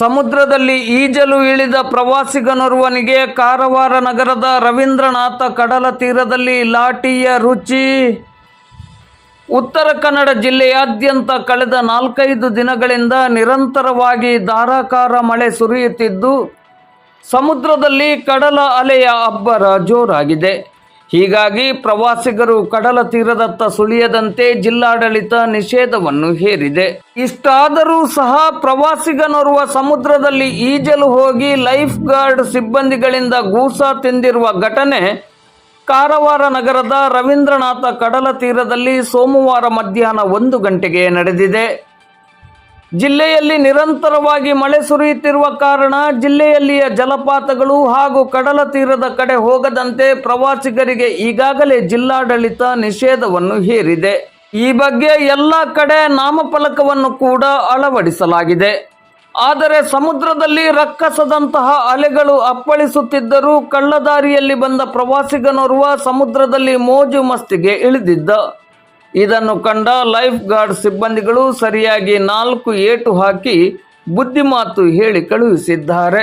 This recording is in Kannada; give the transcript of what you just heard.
ಸಮುದ್ರದಲ್ಲಿ ಈಜಲು ಇಳಿದ ಪ್ರವಾಸಿಗನೊರ್ವನಿಗೆ ಕಾರವಾರ ನಗರದ ರವೀಂದ್ರನಾಥ ಕಡಲ ತೀರದಲ್ಲಿ ಲಾಟಿಯ ರುಚಿ. ಉತ್ತರ ಕನ್ನಡ ಜಿಲ್ಲೆಯಾದ್ಯಂತ ಕಳೆದ ನಾಲ್ಕೈದು ದಿನಗಳಿಂದ ನಿರಂತರವಾಗಿ ಧಾರಾಕಾರ ಮಳೆ ಸುರಿಯುತ್ತಿದ್ದು, ಸಮುದ್ರದಲ್ಲಿ ಕಡಲ ಅಲೆಯ ಅಬ್ಬರ ಜೋರಾಗಿದೆ. ಹೀಗಾಗಿ ಪ್ರವಾಸಿಗರು ಕಡಲ ತೀರದತ್ತ ಸುಳಿಯದಂತೆ ಜಿಲ್ಲಾಡಳಿತ ನಿಷೇಧವನ್ನು ಹೇರಿದೆ. ಇಷ್ಟಾದರೂ ಸಹ ಪ್ರವಾಸಿಗನೋರ್ವ ಸಮುದ್ರದಲ್ಲಿ ಈಜಲು ಹೋಗಿ ಲೈಫ್ ಗಾರ್ಡ್ ಸಿಬ್ಬಂದಿಗಳಿಂದ ಗೂಸ ತಿಂದಿರುವ ಘಟನೆ ಕಾರವಾರ ನಗರದ ರವೀಂದ್ರನಾಥ ಕಡಲ ತೀರದಲ್ಲಿ ಸೋಮವಾರ ಮಧ್ಯಾಹ್ನ ಒಂದು ಗಂಟೆಗೆ ನಡೆದಿದೆ. ಜಿಲ್ಲೆಯಲ್ಲಿ ನಿರಂತರವಾಗಿ ಮಳೆ ಸುರಿಯುತ್ತಿರುವ ಕಾರಣ ಜಿಲ್ಲೆಯಲ್ಲಿಯ ಜಲಪಾತಗಳು ಹಾಗೂ ಕಡಲ ತೀರದ ಕಡೆ ಹೋಗದಂತೆ ಪ್ರವಾಸಿಗರಿಗೆ ಈಗಾಗಲೇ ಜಿಲ್ಲಾಡಳಿತ ನಿಷೇಧವನ್ನು ಹೇರಿದೆ. ಈ ಬಗ್ಗೆ ಎಲ್ಲ ಕಡೆ ನಾಮಫಲಕವನ್ನು ಕೂಡ ಅಳವಡಿಸಲಾಗಿದೆ. ಆದರೆ ಸಮುದ್ರದಲ್ಲಿ ರಕ್ಕಸದಂತಹ ಅಲೆಗಳು ಅಪ್ಪಳಿಸುತ್ತಿದ್ದರೂ ಕಳ್ಳದಾರಿಯಲ್ಲಿ ಬಂದ ಪ್ರವಾಸಿಗನೋರ್ವ ಸಮುದ್ರದಲ್ಲಿ ಮೋಜು ಮಸ್ತಿಗೆ ಇಳಿದಿದ್ದ. ಇದನ್ನು ಕಂಡ ಲೈಫ್ ಗಾರ್ಡ್ ಸಿಬ್ಬಂದಿಗಳು ಸರಿಯಾಗಿ ನಾಲ್ಕು ಏಟು ಹಾಕಿ ಬುದ್ಧಿಮಾತು ಹೇಳಿ ಕಳುಹಿಸಿದ್ದಾರೆ